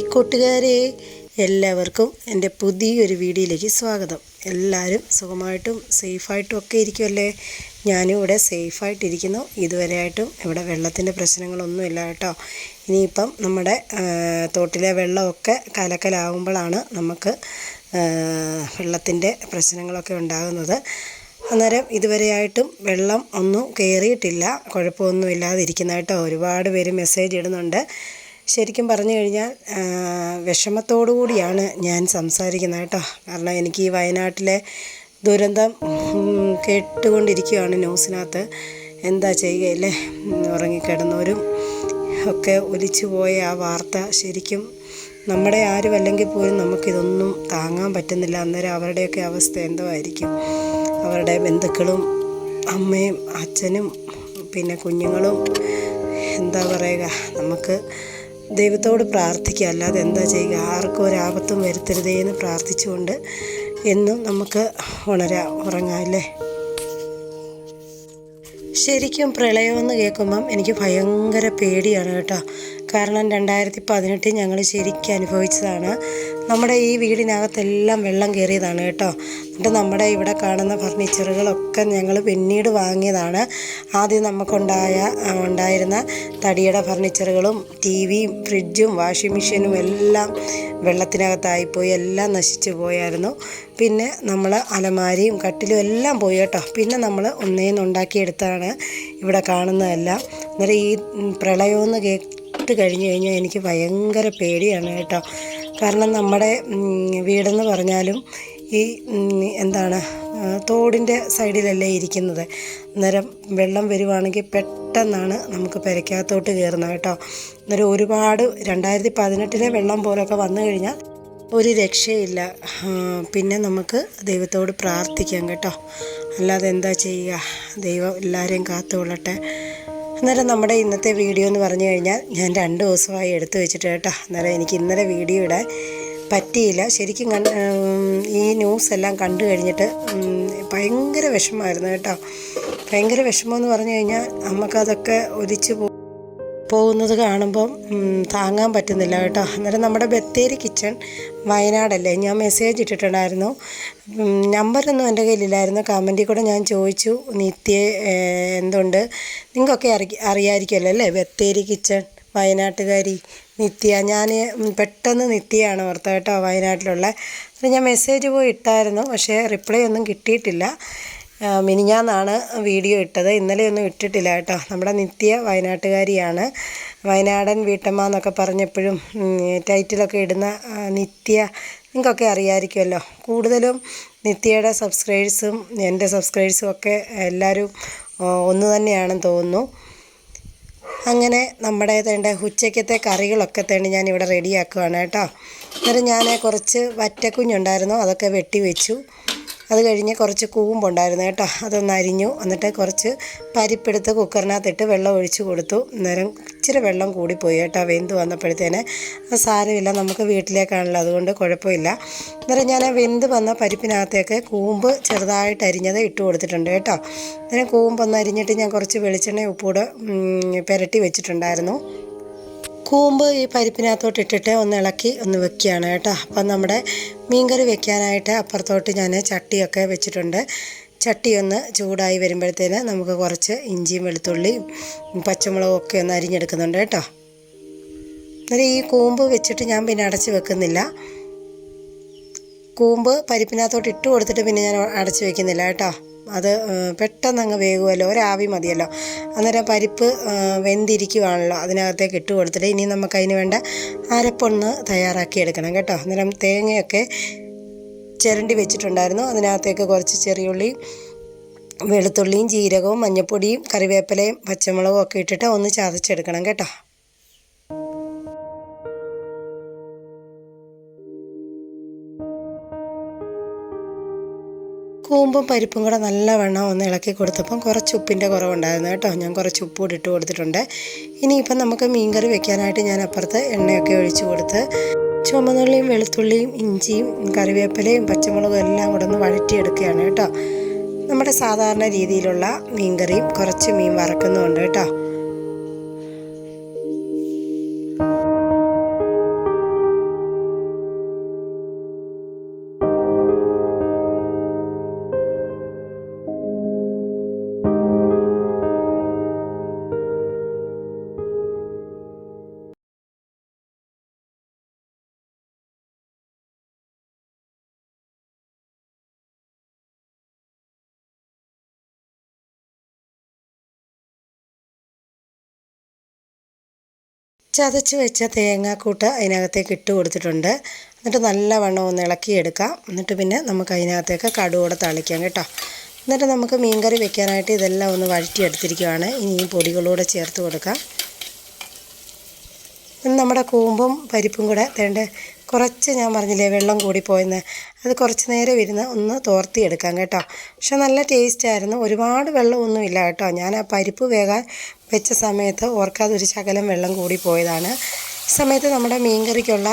കൂട്ടുകാരെ എല്ലാവർക്കും എന്റെ പുതിയൊരു വീഡിയോയിലേക്ക് സ്വാഗതം. എല്ലാവരും സുഖമായിട്ടും സേഫായിട്ടും ഒക്കെ ഇരിക്കുമല്ലേ ഞാനും ഇവിടെ സേഫായിട്ടിരിക്കുന്നു. ഇതുവരെയായിട്ടും ഇവിടെ വെള്ളത്തിന്റെ പ്രശ്നങ്ങളൊന്നുമില്ല കേട്ടോ. ഇനിയിപ്പം നമ്മുടെ തോട്ടിലെ വെള്ളമൊക്കെ കലക്കലാവുമ്പോഴാണ് നമുക്ക് വെള്ളത്തിന്റെ പ്രശ്നങ്ങളൊക്കെ ഉണ്ടാകുന്നത്. അന്നേരം ഇതുവരെയായിട്ടും വെള്ളം ഒന്നും കയറിയിട്ടില്ല. കുഴപ്പമൊന്നും ഇല്ലാതിരിക്കുന്ന കേട്ടോ. ഒരുപാട് പേര് മെസ്സേജ് ഇടുന്നുണ്ട്. ശരിക്കും പറഞ്ഞു കഴിഞ്ഞാൽ വിഷമത്തോടു കൂടിയാണ് ഞാൻ സംസാരിക്കുന്നത് കേട്ടോ. കാരണം എനിക്ക് ഈ വയനാട്ടിലെ ദുരന്തം കേട്ടുകൊണ്ടിരിക്കുകയാണ് ന്യൂസിനകത്ത്. എന്താ ചെയ്യുകയല്ലേ ഉറങ്ങിക്കിടന്നവരും ഒക്കെ ഒലിച്ചു പോയ ആ വാർത്ത ശരിക്കും നമ്മുടെ ആരും അല്ലെങ്കിൽ പോലും നമുക്കിതൊന്നും താങ്ങാൻ പറ്റുന്നില്ല. അന്നേരം അവരുടെയൊക്കെ അവസ്ഥ എന്തോ ആയിരിക്കും. അവരുടെ ബന്ധുക്കളും അമ്മയും അച്ഛനും പിന്നെ കുഞ്ഞുങ്ങളും എന്താ പറയുക നമുക്ക് ദൈവത്തോട് പ്രാർത്ഥിക്കുക. അല്ലാതെ എന്താ ചെയ്യുക? ആർക്കും ഒരാപത്തും വരുത്തരുതേ എന്ന് പ്രാർത്ഥിച്ചുകൊണ്ട് എന്നും നമുക്ക് ഉണരാ ഉറങ്ങാം അല്ലേ? ശരിക്കും പ്രളയമെന്ന് കേൾക്കുമ്പം എനിക്ക് ഭയങ്കര പേടിയാണ് കേട്ടോ. കാരണം രണ്ടായിരത്തി പതിനെട്ടിൽ ഞങ്ങൾ ശരിക്കും അനുഭവിച്ചതാണ്. നമ്മുടെ ഈ വീടിനകത്തെല്ലാം വെള്ളം കയറിയതാണ് കേട്ടോ. എന്നിട്ട് നമ്മുടെ ഇവിടെ കാണുന്ന ഫർണിച്ചറുകളൊക്കെ ഞങ്ങൾ പിന്നീട് വാങ്ങിയതാണ്. ആദ്യം നമുക്കുണ്ടായ ഉണ്ടായിരുന്ന തടിയുടെ ഫർണിച്ചറുകളും ടി വിയും ഫ്രിഡ്ജും വാഷിംഗ് മെഷീനും എല്ലാം വെള്ളത്തിനകത്തായിപ്പോയി എല്ലാം നശിച്ചു പോയായിരുന്നു. പിന്നെ നമ്മൾ അലമാരിയും കട്ടിലും എല്ലാം പോയി കേട്ടോ. പിന്നെ നമ്മൾ ഒന്നേന്ന് ഉണ്ടാക്കിയെടുത്താണ് ഇവിടെ കാണുന്നതെല്ലാം. അന്നേരം ഈ പ്രളയമെന്ന് പ്രളയമെന്ന് കേട്ട് കഴിഞ്ഞ് കഴിഞ്ഞാൽ എനിക്ക് ഭയങ്കര പേടിയാണ് കേട്ടോ. കാരണം നമ്മുടെ വീടെന്ന് പറഞ്ഞാലും ഈ എന്താണ് തോടിന്റെ സൈഡിലല്ലേ ഇരിക്കുന്നത്. അന്നേരം വെള്ളം വരുവാണെങ്കിൽ പെട്ടെന്നാണ് നമുക്ക് പെരയ്ക്കകത്തോട്ട് കയറുന്നത് കേട്ടോ. അന്നേരം ഒരുപാട് രണ്ടായിരത്തി പതിനെട്ടിലെ വെള്ളം പോലൊക്കെ വന്നു കഴിഞ്ഞാൽ ഒരു രക്ഷയില്ല. പിന്നെ നമുക്ക് ദൈവത്തോട് പ്രാർത്ഥിക്കാം കേട്ടോ. അല്ലാതെ എന്താ ചെയ്യുക? ദൈവം എല്ലാവരെയും കാത്തുകൊള്ളട്ടെ. അന്നേരം നമ്മുടെ ഇന്നത്തെ വീഡിയോ എന്ന് പറഞ്ഞു കഴിഞ്ഞാൽ ഞാൻ രണ്ട് ദിവസമായി എടുത്തു വെച്ചിട്ട് കേട്ടോ. അന്നേരം എനിക്ക് ഇന്നലെ വീഡിയോ ഇടാൻ പറ്റിയില്ല. ശരിക്കും കണ്ട് ഈ ന്യൂസ് എല്ലാം കണ്ടു കഴിഞ്ഞിട്ട് ഭയങ്കര വിഷമമായിരുന്നു കേട്ടോ. ഭയങ്കര വിഷമമെന്ന് പറഞ്ഞു കഴിഞ്ഞാൽ നമുക്കതൊക്കെ ഒലിച്ചു പോ പോകുന്നത് കാണുമ്പം താങ്ങാൻ പറ്റുന്നില്ല കേട്ടോ. അന്നേരം നമ്മുടെ ബത്തേരി കിച്ചൺ വയനാടല്ലേ? ഞാൻ മെസ്സേജ് ഇട്ടിട്ടുണ്ടായിരുന്നു. നമ്പറൊന്നും എന്റെ കയ്യിലില്ലായിരുന്നു. കമന്റിൽ കൂടെ ഞാൻ ചോദിച്ചു നിത്യ എന്തുണ്ട്? നിങ്ങൾക്കൊക്കെ അറി അറിയാമായിരിക്കുമല്ലോ അല്ലേ? ബത്തേരി കിച്ചൺ വയനാട്ടുകാരി നിത്യ. ഞാൻ പെട്ടെന്ന് നിത്യയാണ് ഓർത്ത കേട്ടോ വയനാട്ടിലുള്ള. ഞാൻ മെസ്സേജ് പോയി ഇട്ടായിരുന്നു പക്ഷേ റിപ്ലൈ ഒന്നും കിട്ടിയിട്ടില്ല. മിനിഞ്ഞാന്നാണ് വീഡിയോ ഇട്ടത്. ഇന്നലെയൊന്നും ഇട്ടിട്ടില്ല കേട്ടോ. നമ്മുടെ നിത്യ വയനാട്ടുകാരിയാണ്. വയനാടൻ വീട്ടമ്മ എന്നൊക്കെ പറഞ്ഞപ്പോഴും ടൈറ്റിലൊക്കെ ഇടുന്ന നിത്യ നിങ്ങൾക്കൊക്കെ അറിയാമായിരിക്കുമല്ലോ കൂടുതലും നിത്യയുടെ സബ്സ്ക്രൈബേഴ്സും എന്റെ സബ്സ്ക്രൈബേഴ്സും ഒക്കെ എല്ലാവരും ഒന്ന് തന്നെയാണെന്ന് തോന്നുന്നു. അങ്ങനെ നമ്മുടെ തേണ്ട ഉച്ചയ്ക്കത്തെ കറികളൊക്കെ തേണ്ടി ഞാൻ ഇവിടെ റെഡിയാക്കുകയാണ് കേട്ടോ. അന്നേരം ഞാൻ കുറച്ച് വറ്റക്കുഞ്ഞുണ്ടായിരുന്നു. അതൊക്കെ വെട്ടി വെച്ചു. അത് കഴിഞ്ഞ് കുറച്ച് കൂമ്പുണ്ടായിരുന്നു കേട്ടോ. അതൊന്ന് അരിഞ്ഞു. എന്നിട്ട് കുറച്ച് പരിപ്പെടുത്ത് കുക്കറിനകത്തിട്ട് വെള്ളം ഒഴിച്ച് കൊടുത്തു. അന്നേരം ഇച്ചിരി വെള്ളം കൂടിപ്പോയി കേട്ടോ. വെന്ത് വന്നപ്പോഴത്തേന് സാരമില്ല. നമുക്ക് വീട്ടിലേക്കാണല്ലോ. അതുകൊണ്ട് കുഴപ്പമില്ല. അന്നേരം ഞാൻ വെന്ത് വന്ന പരിപ്പിനകത്തേക്ക് കൂമ്പ് ചെറുതായിട്ട് അരിഞ്ഞത് ഇട്ട് കൊടുത്തിട്ടുണ്ട് കേട്ടോ. അന്നേരം കൂമ്പൊന്ന് അരിഞ്ഞിട്ട് ഞാൻ കുറച്ച് വെളിച്ചെണ്ണ ഉപ്പൂടെ പുരട്ടി വെച്ചിട്ടുണ്ടായിരുന്നു. കൂമ്പ് ഈ പരിപ്പിനകത്തോട്ട് ഇട്ടിട്ട് ഒന്ന് ഇളക്കി ഒന്ന് വെക്കുകയാണ് കേട്ടോ. അപ്പം നമ്മുടെ മീൻകറി വെക്കാനായിട്ട് അപ്പുറത്തോട്ട് ഞാൻ ചട്ടിയൊക്കെ വെച്ചിട്ടുണ്ട്. ചട്ടി ഒന്ന് ചൂടായി വരുമ്പോഴത്തേന് നമുക്ക് കുറച്ച് ഇഞ്ചിയും വെളുത്തുള്ളിയും പച്ചമുളകും ഒക്കെ ഒന്ന് അരിഞ്ഞെടുക്കുന്നുണ്ട് കേട്ടോ. അന്നേരം ഈ കൂമ്പ് വെച്ചിട്ട് ഞാൻ പിന്നെ അടച്ച് വെക്കുന്നില്ല. കൂമ്പ് പരിപ്പിനകത്തോട്ട് ഇട്ട് കൊടുത്തിട്ട് പിന്നെ ഞാൻ അടച്ച് വെക്കുന്നില്ല കേട്ടോ. അത് പെട്ടെന്ന് അങ്ങ് വേകുമല്ലോ ഒരാവി മതിയല്ലോ. അന്നേരം പരിപ്പ് വെന്തിരിക്കുവാണല്ലോ. അതിനകത്തേക്ക് ഇട്ട് കൊടുത്തിട്ട് ഇനി നമുക്ക് അതിന് വേണ്ട അരപ്പൊന്ന് തയ്യാറാക്കി എടുക്കണം കേട്ടോ. അന്നേരം തേങ്ങയൊക്കെ ചിരണ്ടി വെച്ചിട്ടുണ്ടായിരുന്നു. അതിനകത്തേക്ക് കുറച്ച് ചെറിയുള്ളി വെളുത്തുള്ളിയും ജീരകവും മഞ്ഞൾപ്പൊടിയും കറിവേപ്പിലയും പച്ചമുളകും ഒക്കെ ഇട്ടിട്ട് ഒന്ന് ചതച്ചെടുക്കണം കേട്ടോ. കൂമ്പും പരിപ്പും കൂടെ നല്ലവണ്ണം ഒന്ന് ഇളക്കി കൊടുത്തപ്പം കുറച്ച് ഉപ്പിന്റെ കുറവുണ്ടായിരുന്നു കേട്ടോ. ഞാൻ കുറച്ച് ഉപ്പ് കൂടി ഇട്ട് കൊടുത്തിട്ടുണ്ട്. ഇനിയിപ്പം നമുക്ക് മീൻകറി വെക്കാനായിട്ട് ഞാൻ അപ്പുറത്ത് എണ്ണയൊക്കെ ഒഴിച്ച് കൊടുത്ത് ചുമന്നുള്ളിയും വെളുത്തുള്ളിയും ഇഞ്ചിയും കറിവേപ്പിലയും പച്ചമുളകും എല്ലാം കൂടെ ഒന്ന് വഴറ്റിയെടുക്കുകയാണ് കേട്ടോ. നമ്മുടെ സാധാരണ രീതിയിലുള്ള മീൻകറിയും കുറച്ച് മീൻ വറക്കുന്നുമുണ്ട് കേട്ടോ. ചതച്ച് വെച്ച തേങ്ങാക്കൂട്ട് അതിനകത്തേക്ക് ഇട്ട് കൊടുത്തിട്ടുണ്ട്. എന്നിട്ട് നല്ലവണ്ണം ഒന്ന് ഇളക്കിയെടുക്കാം. എന്നിട്ട് പിന്നെ നമുക്ക് അതിനകത്തേക്ക് കടുകൂടെ തളിക്കാം കേട്ടോ. എന്നിട്ട് നമുക്ക് മീൻകറി വെക്കാനായിട്ട് ഇതെല്ലാം ഒന്ന് വഴറ്റിയെടുത്തിരിക്കുകയാണ് ഇനി ഈ പൊടികളൂടെ ചേർത്ത് കൊടുക്കാം. നമ്മുടെ കൂമ്പും പരിപ്പും കൂടെ തേണ്ട കുറച്ച് ഞാൻ പറഞ്ഞില്ലേ വെള്ളം കൂടിപ്പോയെന്ന്. അത് കുറച്ച് നേരം ഇരുന്ന് ഒന്ന് തോർത്തിയെടുക്കാം കേട്ടോ. പക്ഷെ നല്ല ടേസ്റ്റ് ആയിരുന്നു ഒരുപാട് വെള്ളമൊന്നും ഇല്ല കേട്ടോ. ഞാൻ ആ പരിപ്പ് വേകാൻ വെച്ച സമയത്ത് ഓർക്കാതെ ഒരു ശകലം വെള്ളം കൂടി പോയതാണ് ഈ സമയത്ത് നമ്മുടെ മീൻകറിക്കുള്ള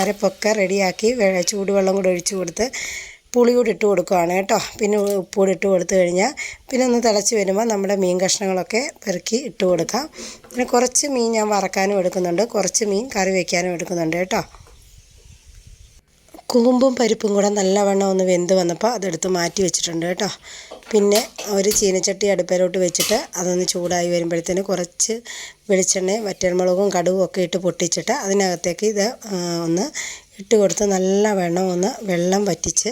അരപ്പൊക്കെ റെഡിയാക്കി ചൂടുവെള്ളം കൂടെ ഒഴിച്ചു കൊടുത്ത് പുളി കൂടി ഇട്ട് കൊടുക്കുകയാണ് കേട്ടോ. പിന്നെ ഉപ്പൂടി ഇട്ട് കൊടുത്തു കഴിഞ്ഞാൽ പിന്നെ ഒന്ന് തിളച്ച് വരുമ്പോൾ നമ്മുടെ മീൻ കഷ്ണങ്ങളൊക്കെ പെറുക്കി ഇട്ട് കൊടുക്കാം. പിന്നെ കുറച്ച് മീൻ ഞാൻ വറക്കാനും എടുക്കുന്നുണ്ട്. കുറച്ച് മീൻ കറി വയ്ക്കാനും എടുക്കുന്നുണ്ട് കേട്ടോ. കൂമ്പും പരിപ്പും കൂടെ നല്ലവണ്ണം ഒന്ന് വെന്ത് വന്നപ്പോൾ അതെടുത്ത് മാറ്റി വെച്ചിട്ടുണ്ട് കേട്ടോ. പിന്നെ ഒരു ചീനച്ചട്ടി അടുപ്പിലോട്ട് വെച്ചിട്ട് അതൊന്ന് ചൂടായി വരുമ്പോഴത്തേന് കുറച്ച് വെളിച്ചെണ്ണയും വറ്റൽമുളകും കടുവും ഒക്കെ ഇട്ട് പൊട്ടിച്ചിട്ട് അതിനകത്തേക്ക് ഇത് ഒന്ന് ഇട്ട് കൊടുത്ത് നല്ലവണ്ണം ഒന്ന് വെള്ളം വറ്റിച്ച്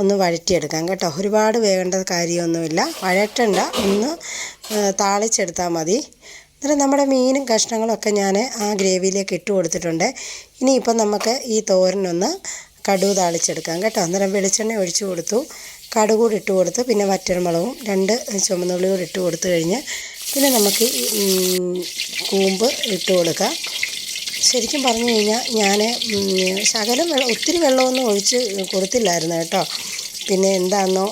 ഒന്ന് വഴറ്റിയെടുക്കാം കേട്ടോ. ഒരുപാട് വേകേണ്ട കാര്യമൊന്നുമില്ല. വഴറ്റണ്ട. ഒന്ന് താളിച്ചെടുത്താൽ മതി. എന്നിട്ട് നമ്മുടെ മീനും കഷ്ണങ്ങളൊക്കെ ഞാൻ ആ ഗ്രേവിയിലേക്ക് ഇട്ട് കൊടുത്തിട്ടുണ്ട്. ഇനിയിപ്പം നമുക്ക് ഈ തോരനൊന്ന് കടുക് താളിച്ചെടുക്കാം കേട്ടോ. അന്നേരം വെളിച്ചെണ്ണ ഒഴിച്ചു കൊടുത്തു. കടുക് കൂടി ഇട്ട് കൊടുത്ത് പിന്നെ വറ്റൽമുളകും രണ്ട് ചുമന്നുള്ളി കൂടി ഇട്ട് കൊടുത്തു കഴിഞ്ഞ് പിന്നെ നമുക്ക് കൂമ്പ് ഇട്ട് കൊടുക്കാം. ശരിക്കും പറഞ്ഞു കഴിഞ്ഞാൽ ഞാൻ ശകലം വെള്ളം ഒത്തിരി വെള്ളമൊന്നും ഒഴിച്ച് കൊടുത്തില്ലായിരുന്നു കേട്ടോ. പിന്നെ എന്താണെന്നോ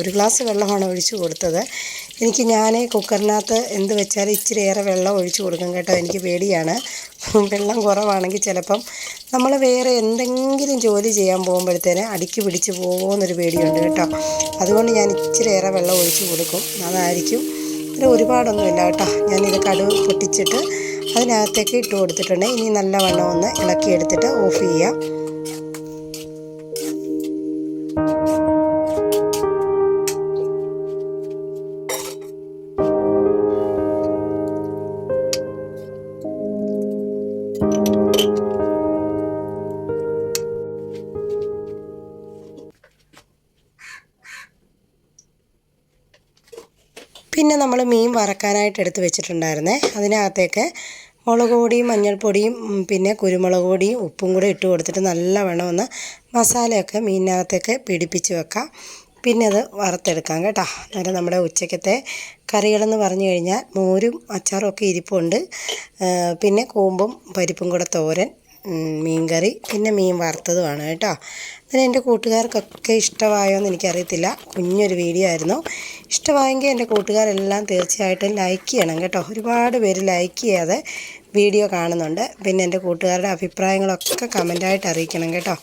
ഒരു ഗ്ലാസ് വെള്ളമാണ് ഒഴിച്ച് കൊടുത്തത്. എനിക്ക് ഞാൻ കുക്കറിനകത്ത് എന്ത് വെച്ചാലും ഇച്ചിരി ഏറെ വെള്ളം ഒഴിച്ചു കൊടുക്കും കേട്ടോ. എനിക്ക് പേടിയാണ്. വെള്ളം കുറവാണെങ്കിൽ ചിലപ്പം നമ്മൾ വേറെ എന്തെങ്കിലും ജോലി ചെയ്യാൻ പോകുമ്പോഴത്തേന് അടുക്കി പിടിച്ച് പോകുമെന്നൊരു പേടിയുണ്ട് കേട്ടോ. അതുകൊണ്ട് ഞാൻ ഇച്ചിരി ഏറെ വെള്ളം ഒഴിച്ചു കൊടുക്കും. അതായിരിക്കും. പിന്നെ ഒരുപാടൊന്നുമില്ല കേട്ടോ. ഞാനിത് കടുവ് പൊട്ടിച്ചിട്ട് അതിനകത്തേക്ക് ഇട്ട് കൊടുത്തിട്ടുണ്ട്. ഇനി നല്ലവണ്ണം ഒന്ന് ഇളക്കിയെടുത്തിട്ട് ഓഫ് ചെയ്യാം. നമ്മൾ മീൻ വറക്കാനായിട്ട് എടുത്ത് വെച്ചിട്ടുണ്ടായിരുന്നേ. അതിനകത്തേക്ക് മുളക് പൊടിയും മഞ്ഞൾപ്പൊടിയും പിന്നെ കുരുമുളക് പൊടിയും ഉപ്പും കൂടെ ഇട്ട് കൊടുത്തിട്ട് നല്ലവണ്ണം ഒന്ന് മസാലയൊക്കെ മീനിനകത്തേക്ക് പിടിപ്പിച്ച് വെക്കാം. പിന്നെ അത് വറുത്തെടുക്കാം കേട്ടോ. അന്നേരം നമ്മുടെ ഉച്ചക്കത്തെ കറികളെന്ന് പറഞ്ഞു കഴിഞ്ഞാൽ മോരും അച്ചാറും ഒക്കെ ഇരിപ്പുണ്ട്. പിന്നെ കൂമ്പും പരിപ്പും കൂടെ തോരൻ മീൻകറി പിന്നെ മീൻ വറുത്തതുമാണ് കേട്ടോ. അതിന് എന്റെ കൂട്ടുകാർക്കൊക്കെ ഇഷ്ടമായോ എന്ന് എനിക്കറിയത്തില്ല. കുഞ്ഞൊരു വീഡിയോ ആയിരുന്നു. ഇഷ്ടമായെങ്കിൽ എന്റെ കൂട്ടുകാരെല്ലാം തീർച്ചയായിട്ടും ലൈക്ക് ചെയ്യണം കേട്ടോ. ഒരുപാട് പേര് ലൈക്ക് ചെയ്യാതെ വീഡിയോ കാണുന്നുണ്ട്. പിന്നെ എന്റെ കൂട്ടുകാരുടെ അഭിപ്രായങ്ങളൊക്കെ കമന്റായിട്ട് അറിയിക്കണം കേട്ടോ.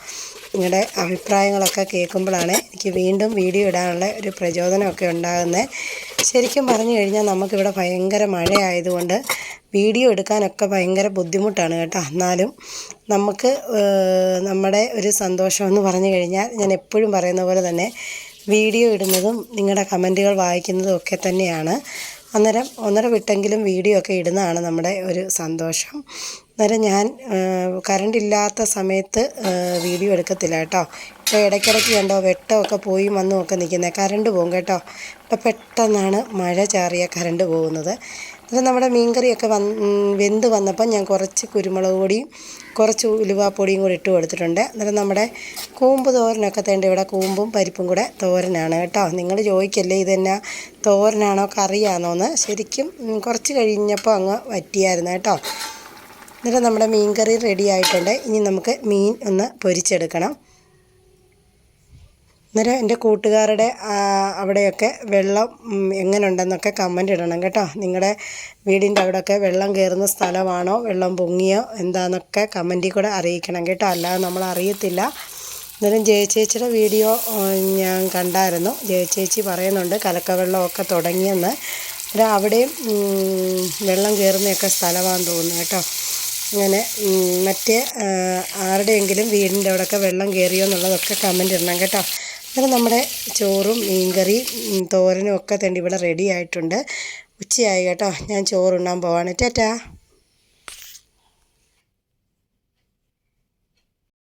നിങ്ങളുടെ അഭിപ്രായങ്ങളൊക്കെ കേൾക്കുമ്പോഴാണ് എനിക്ക് വീണ്ടും വീഡിയോ ഇടാനുള്ള ഒരു പ്രചോദനമൊക്കെ ഉണ്ടാകുന്നത്. ശരിക്കും പറഞ്ഞു കഴിഞ്ഞാൽ നമുക്കിവിടെ ഭയങ്കര മഴയായതുകൊണ്ട് വീഡിയോ എടുക്കാനൊക്കെ ഭയങ്കര ബുദ്ധിമുട്ടാണ് കേട്ടോ. എന്നാലും നമുക്ക് നമ്മുടെ ഒരു സന്തോഷമെന്ന് പറഞ്ഞു കഴിഞ്ഞാൽ ഞാൻ എപ്പോഴും പറയുന്ന പോലെ തന്നെ വീഡിയോ ഇടുന്നതും നിങ്ങളുടെ കമന്റുകൾ വായിക്കുന്നതും ഒക്കെ തന്നെയാണ്. അന്നേരം ഒന്നര വിട്ടെങ്കിലും വീഡിയോ ഒക്കെ ഇടുന്നതാണ് നമ്മുടെ ഒരു സന്തോഷം. അന്നേരം ഞാൻ കറണ്ട് ഇല്ലാത്ത സമയത്ത് വീഡിയോ എടുക്കത്തില്ല കേട്ടോ. ഇപ്പോൾ ഇടയ്ക്കിടയ്ക്ക് കണ്ടോ വെട്ടമൊക്കെ പോയി വന്നും ഒക്കെ നിൽക്കുന്നത് കറണ്ട് പോകും കേട്ടോ. ഇപ്പോൾ പെട്ടെന്നാണ് മഴ ചാറിയ കറണ്ട് പോകുന്നത്. എന്നിട്ട് നമ്മുടെ മീൻകറിയൊക്കെ വന്ന് വെന്ത് വന്നപ്പോൾ ഞാൻ കുറച്ച് കുരുമുളക് പൊടിയും കുറച്ച് ഉലുവാപ്പൊടിയും കൂടി ഇട്ട് കൊടുത്തിട്ടുണ്ട്. അന്നേരം നമ്മുടെ കൂമ്പ് തോരനൊക്കെ തേണ്ട ഇവിടെ കൂമ്പും പരിപ്പും കൂടെ തോരനാണ് കേട്ടോ. നിങ്ങൾ ചോദിക്കല്ലേ ഇതെന്നാ തോരനാണോ കറിയാണോ എന്ന്. ശരിക്കും കുറച്ച് കഴിഞ്ഞപ്പോൾ അങ്ങ് വറ്റിയായിരുന്നു കേട്ടോ. എന്നിട്ട് നമ്മുടെ മീൻ കറി റെഡി ആയിട്ടുണ്ട്. ഇനി നമുക്ക് മീൻ ഒന്ന് പൊരിച്ചെടുക്കണം. അന്നേരം എന്റെ കൂട്ടുകാരുടെ അവിടെയൊക്കെ വെള്ളം എങ്ങനെ ഉണ്ടെന്നൊക്കെ കമന്റ് ഇടണം കേട്ടോ. നിങ്ങളുടെ വീടിന്റെ അവിടെയൊക്കെ വെള്ളം കയറുന്ന സ്ഥലമാണോ? വെള്ളം പൊങ്ങിയോ? എന്താണെന്നൊക്കെ കമന്റിൽ കൂടെ അറിയിക്കണം കേട്ടോ. അല്ലാതെ നമ്മൾ അറിയത്തില്ല. അന്നേരം ജയചേച്ചിയുടെ വീഡിയോ ഞാൻ കണ്ടായിരുന്നു. ജയചേച്ചി പറയുന്നുണ്ട് കലക്കവെള്ളമൊക്കെ തുടങ്ങിയെന്ന്. അന്നേരം അവിടെയും വെള്ളം കയറുന്നതൊക്കെ സ്ഥലമാണെന്ന് തോന്നുന്നു കേട്ടോ. അങ്ങനെ മറ്റേ ആരുടെയെങ്കിലും വീടിന്റെ അവിടെയൊക്കെ വെള്ളം കയറിയോ എന്നുള്ളതൊക്കെ കമന്റ് ഇടണം കേട്ടോ. അന്നേരം നമ്മുടെ ചോറും മീൻകറി തോരനും ഒക്കെ തന്നെ ഇവിടെ റെഡി ആയിട്ടുണ്ട്. ഉച്ചയായി കേട്ടോ. ഞാൻ ചോറുണ്ണാൻ പോവാണ്. ടാറ്റാ.